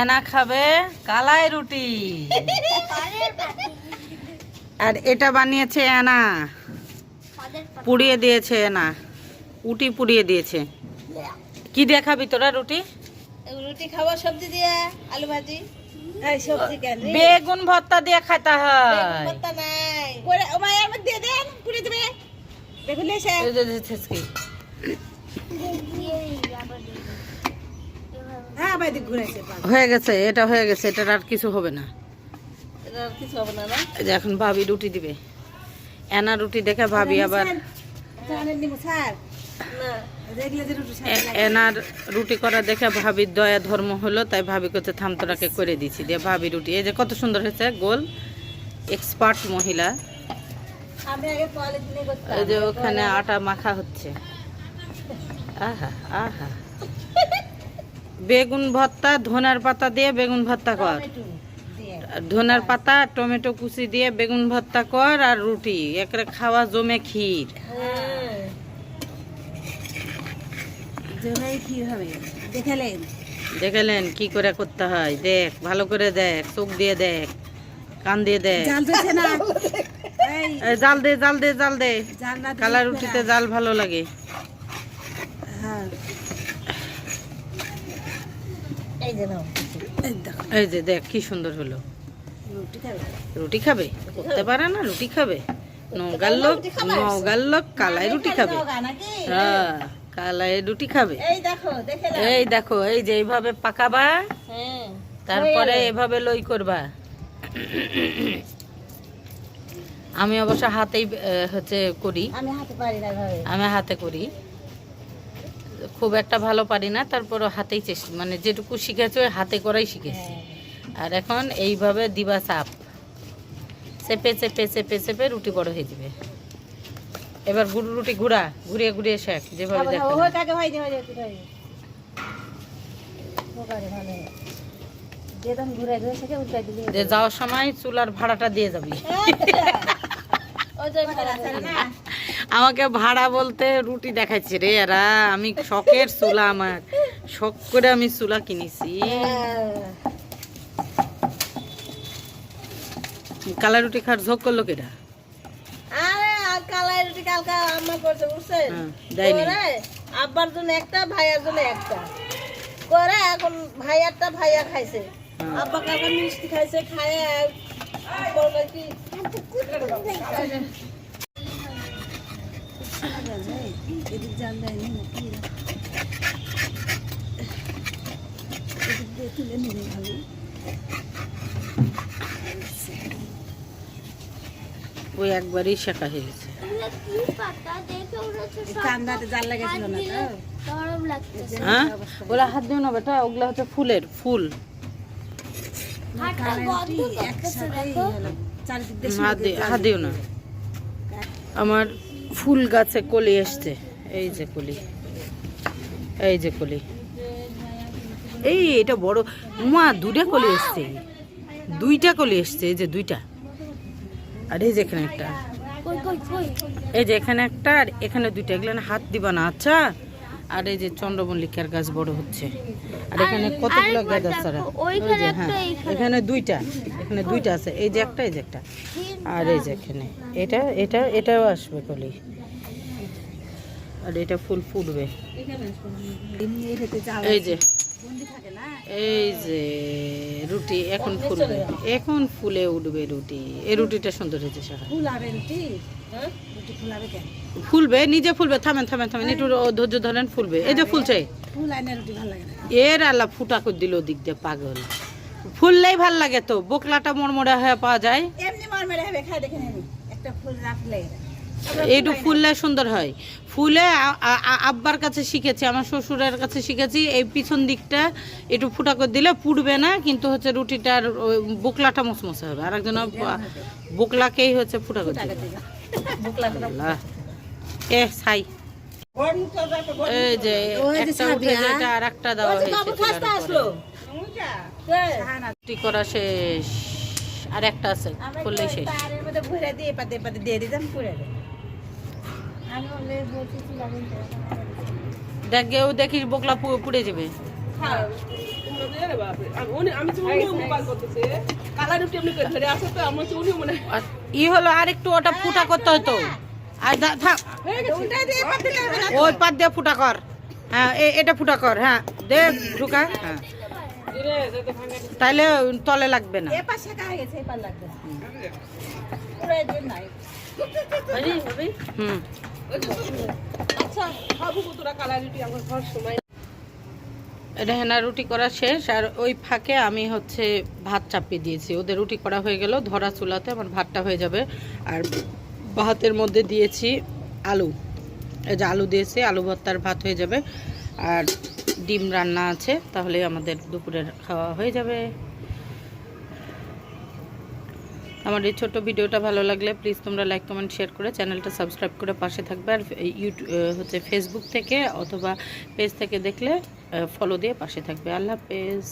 এনা খাবে কালাই রুটি। আর এটা বানিয়েছে এনা। পুড়িয়ে দিয়েছে এনা। উটি পুড়িয়ে দিয়েছে। কি দিয়ে খাবি তোরা রুটি? রুটি খাওয়া সবজি দিয়ে আলু ভাজি? বেগুন ভর্তা দিয়ে খাইতে হয়। বেগুন হ্যাঁ গেছে এটা হয়ে গেছে এটা আর কিছু হবে না। আর কিছু হবে এখন ভাবি রুটি দিবে। এনা রুটি দেখে ভাবি আবার এনার রুটি করা দেখে ভাবির দয়া ধর্ম হলো তাই ভাবি করতে থামতরাকে করে দিছি দিয়ে ভাবি রুটি। এই যে কত সুন্দর হয়েছে গোল। এক্সপার্ট মহিলা। এই যে ওখানে আটা মাখা হচ্ছে। আহা আহা। বেগুন ভর্তা ধনের পাতা দিয়ে বেগুন ভর্তা কর। ধনের পাতা টমেটো কুচি দিয়ে বেগুন ভর্তা কর আর রুটি একরে খাওয়া জমে ক্ষীর। দেখালেন? কি করে করতে হয়? দেখ ভালো করে দেখ চোখ দিয়ে দেখ কান দিয়ে দেখ। জাল দে জাল দে জাল দে। জাল না কালা রুটিতে জাল ভালো লাগে। হ্যাঁ। এই যে দেখো। কি সুন্দর হলো। রুটি খাবে? করতে পারে না রুটি খাবে? নগার লোক নগার লোক কালাই রুটি খাবে। হ্যাঁ কালাই রুটি খাবে। এই দেখো এই যে এইভাবে পাকাবা হ্যাঁ। তারপরে এভাবে লই করবা। আমি অবশ্য হাতেই হচ্ছে করি। আমি হাতে করি। খুব একটা ভালো পারি না তারপরও হাতেই চেষ্টা মানে যেটুকু শিখেছো ওই হাতে করাই শিখেছি। আর এখন এইভাবে দিবা চাপ। চেপে চেপে চেপে চেপে রুটি বড় হয়ে যাবে। এবার গুড় রুটি ঘুরা ঘুরিয়ে ঘুরিয়ে শেখ যেভাবে দেখো যে যাওয়ার সময় চুলার ভাড়াটা দিয়ে যাবি। আমাকে ভাড়া বলতে রুটি দেখাচ্ছে রে এরা। আমি শখের চুলা আমার। শখ করে আমি চুলা কিনেছি। কালা রুটি খার ঝোঁক করল কেটা আরে আর কালাই রুটি কালকা আম্মা করছে বুঝছেন? হ্যাঁ, আব্বার জন্য একটা ভাইয়ার জন্য একটা। করে এখন ভাইয়ারটা ভাইয়া খাইছে। হ্যাঁ। আব্বা মিষ্টি খাইছে খায় বলবে কি এদিক জান দেয়নি নাকি এদিক দিয়ে তুলে নিলে ভালো ওই একবারই শেখা হয়ে? তো হ্যাঁ হাত দিও না বেটা ওগুলা হচ্ছে ফুলের ফুল। হাত দি- হাত দিও না। আমার ফুল গাছে কলি এসছে এই যে কলি। এই যে কলি। এই এটা বড়। মা দুটা কলি এসছে দুইটা কলি এসছে এই যে দুইটা। আর এই যে এখানে একটা। এই যে এখানে একটা আর এখানে দুইটা। এগুলো না হাত দিবা না আচ্ছা? আর এই যে চন্দ্রমল্লিকার গাছ বড় হচ্ছে আর এখানে কতগুলো গাছ আছে হ্যাঁ এখানে দুইটা এখানে দুইটা আছে এই যে একটা এই যে একটা আর এই যে এখানে এটা এটা এটাও আসবে কলি আর এটা ফুল ফুটবে এই যে এই যে রুটি এখন ফুলবে। এখন ফুলে উঠবে রুটি। এই রুটিটা সুন্দর হয়েছে ফুলাবে রুটি? হ্যাঁ? ফুলাবে নিজে ফুলবে। থামেন থামেন থামেন। একটু ধৈর্য ধরেন ফুলবে। এই যে ফুলছে। লাগে না। এর আল্লাহ ফুটা করে দিল দিক দিয়ে পাগল। ফুললেই ভালো লাগে তো। বোকলাটা মরমরা হয়ে পাওয়া যায়। এমনি মার মেরে হবে খাই দেখে একটা ফুল রাখলে। এইটু ফুললে সুন্দর হয়। ফুলে আব্বার কাছে শিখেছি আমার শ্বশুরের কাছে শিখেছি এই পিছন দিকটা একটু ফুটা করে দিলে পুড়বে না কিন্তু হচ্ছে রুটিটার বোকলাটা মসমসে হবে। আর একজন বোকলাকেই হচ্ছে ফুটা করে দিবে এ ছাই। এই যে একটা উঠে যেটা আর একটা দেওয়া হয়েছে করা শেষ। আর একটা আছে করলেই শেষ। দিয়ে দিতাম পুরে দেখ গেও দেখিস বোকলা পুড়ে যাবে। হ্যাঁ, ই হলো আর একটু ওটা ফুটা করতে হতো। ওই পাত দিয়ে ফুটা কর। হ্যাঁ এ- এটা ফুটা কর। হ্যাঁ দে ঢুকা। হ্যাঁ। তাইলে তলে লাগবে না। হুম। আচ্ছা, খাব গো কালা রুটি, আমার খাওয়ার সময় এটা হেনা রুটি করা শেষ আর ওই ফাঁকে আমি হচ্ছে ভাত চাপিয়ে দিয়েছি। ওদের রুটি করা হয়ে গেল ধরা চুলাতে আমার ভাতটা হয়ে যাবে। আর ভাতের মধ্যে দিয়েছি আলু। এই যে আলু দিয়েছি আলু ভর্তার ভাত হয়ে যাবে। আর ডিম রান্না আছে তাহলে আমাদের দুপুরের খাওয়া হয়ে যাবে। আমার এই ছোট্ট ভিডিওটা ভালো লাগলে প্লিজ তোমরা লাইক কমেন্ট শেয়ার করে চ্যানেলটা সাবস্ক্রাইব করে পাশে থাকবে আর ইউটিউব হচ্ছে ফেসবুক থেকে অথবা পেজ থেকে দেখলে ফলো দিয়ে পাশে থাকবে। আল্লাহ হাফেজ।